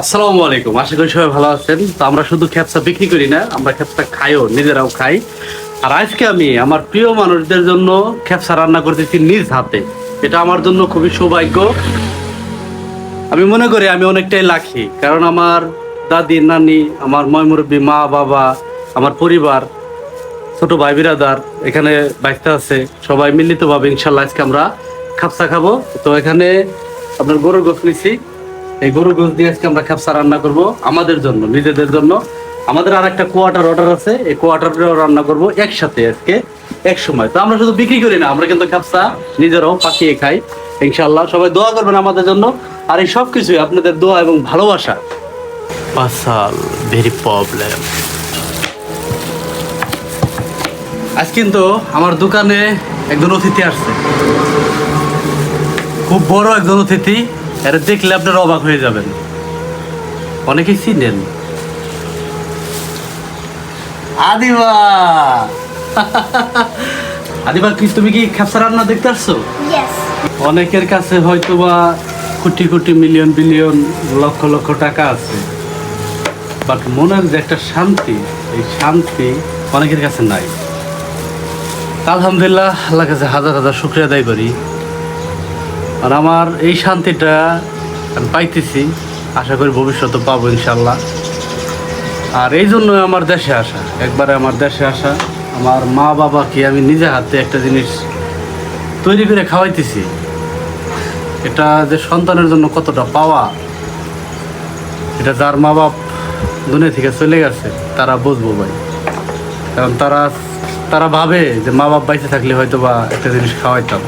আসসালামু আলাইকুম। আশা করি সবাই ভালো আছেন। তো আমরা শুধু খেপসা বিক্রি করি না, আমরা খেপসা খাইও, নিজেরাও খাই। আর আজকে আমি আমার প্রিয় মানুষদের জন্য খেপসা রান্না করতেছি নিজ হাতে। এটা আমার জন্য খুবই সৌভাগ্য। আমি মনে করি আমি অনেকটাই লাখি কারণ আমার দাদি, নানি, আমার ময়মুরব্বী মা, বাবা, আমার পরিবার, ছোট ভাই, বিরাদার এখানে বাইকটা আছে। সবাই মিলিতভাবে ইনশাল্লাহ আজকে আমরা খাপসা খাব। তো এখানে আপনার গরুর গোস নিছি। এই গরুর গোস দিয়ে আজকে আমরা খাপসা রান্না করব আমাদের জন্য নিজেদের জন্য। আমাদের আর একটা কোয়ার্টার অর্ডার আছে এই কোয়ার্টারটাও রান্না করব একসাথে আজকে এক সময় তো আমরা শুধু বিক্রি করি না আমরা কিন্তু খাপসা নিজেরাও পাকিয়ে খাই। ইনশাল্লাহ সবাই দোয়া করবেন আমাদের জন্য। আর এই সব কিছুই আপনাদের দোয়া এবং ভালোবাসা। পাসাল ভেরি প্রবলেম। আজ কিন্তু আমার দোকানে একজন অতিথি আসছে। খুব বড় একজন অতিথি। এটা দেখলে আপনারা অবাক হয়ে যাবেন। অনেকেই চিনেন আদিবা! আদিবা কি তুমি কি খেপসা রান্না দেখতে আসছো? অনেকের কাছে হয়তো বা কোটি কোটি মিলিয়ন বিলিয়ন লক্ষ লক্ষ টাকা আছে। বাট মনের যে একটা শান্তি এই শান্তি অনেকের কাছে নাই। আলহামদুলিল্লাহ আল্লাহ কাছে হাজার হাজার শুক্রিয়া আদায় করি। আর আমার এই শান্তিটা আমি পাইতেছি। আশা করি ভবিষ্যতে পাবো ইনশাল্লাহ আর এই জন্য আমার দেশে আসা। একবারে আমার দেশে আসা। আমার মা বাবাকে আমি নিজে হাতে একটা জিনিস তৈরি করে খাওয়াইতেছি। এটা যে সন্তানের জন্য কতটা পাওয়া, এটা যার মা বাপ দুনিয়া থেকে চলে গেছে, তারা বুঝব ভাই। কারণ তারা তারা ভাবে যে মা বাপ বাইসে থাকলে হয়তো বা একটা জিনিস খাওয়াইতাম।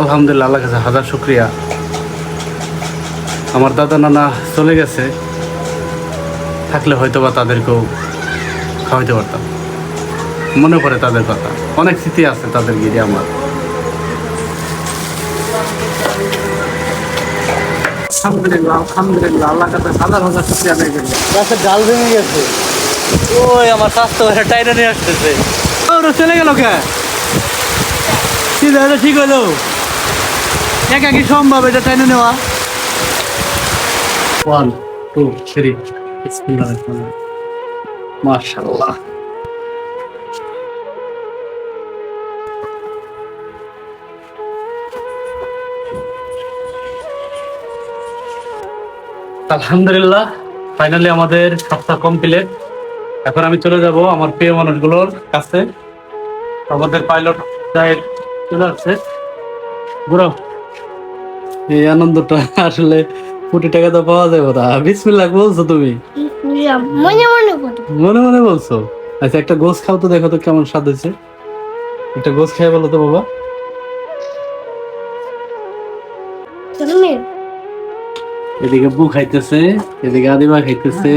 আলহামদুলিল্লাহ আল্লাহ কাছে হাজার শুক্রিয়া। আমার দাদা নানা চলে গেছে, থাকলে হয়তো বা তাদেরকেও খাওয়াইতে পারতাম। মনে পড়ে তাদের কথা। অনেক স্মৃতি আছে তাদের গিয়ে আমার। আলহামদুলিল্লাহ আলহামদুলিল্লাহ আল্লাহ কাছে হাজার হাজার শুক্রিয়া আদায় করি। গাছের ডাল ভেঙে গেছে। ওই আমার স্বাস্থ্য নিয়ে আসতেছে। চলে গেল কে? ঠিক হলো? একা কি সম্ভব? এটা নেওয়া। ওয়ান টু থ্রি মাশাল্লাহ আলহামদুলিল্লাহ ফাইনালি আমাদের সপ্তাহ কমপ্লিট এখন আমি চলে যাব আমার প্রিয় মানুষগুলোর কাছে। আমাদের পাইলট চলে আসছে। বুড়ো এই আনন্দটা আসলে কোটি টাকা তো পাওয়া যাবে না। বিসমিল্লাহ বলছো তুমি? মনে মনে মনে মনে বলছো? আচ্ছা একটা গোস খাও তো দেখো তো কেমন স্বাদ হয়েছে। একটা গোস খেয়ে বলো তো বাবা। এদিকে বু খাইতেছে এদিকে আদিবা খাইতেছে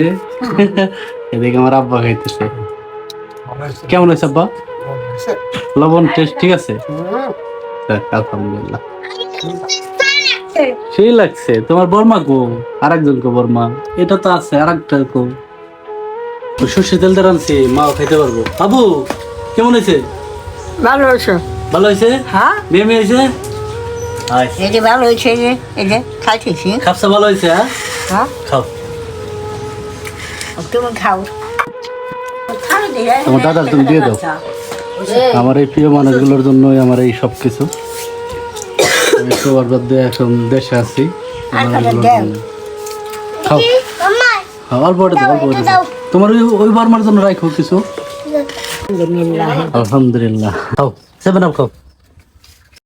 এদিকে আমার আব্বা খাইতেছে। কেমন হয়েছে আব্বা? লবণ টেস্ট ঠিক আছে? যাক, আলহামদুলিল্লাহ সেই লাগছে তোমার বর্মা কো? আর একজন কো বর্মা। এটা তো আছে আর একটা কো সর্ষে তেল দিয়ে মাও খাইতে পারব। বাবু কেমন হয়েছে? ভালো হয়েছে ভালো হয়েছে? হ্যাঁ। মেয়ে মেয়ে হয়েছে? এই যে ভালো হয়েছে যে এই যে খাইতেছি। খাপসা ভালো হয়েছে হ্যাঁ? হ্যাঁ। খাও। তুমি খাও। তোমার দাদার তুমি দিয়ে দাও। আমার এই প্রিয় মানুষগুলোর জন্যই আমার এই সব কিছু আমি সবার বাদে এখন দেশে আছি। মানুষগুলোর জন্য। খাও। মাম্মা। খাও, অল্প দাও দাও। তোমার ওই ওই বার্মার জন্য রাখো কিছু। আলহামদুলিল্লাহ। খাও সেভেন আপ খাও।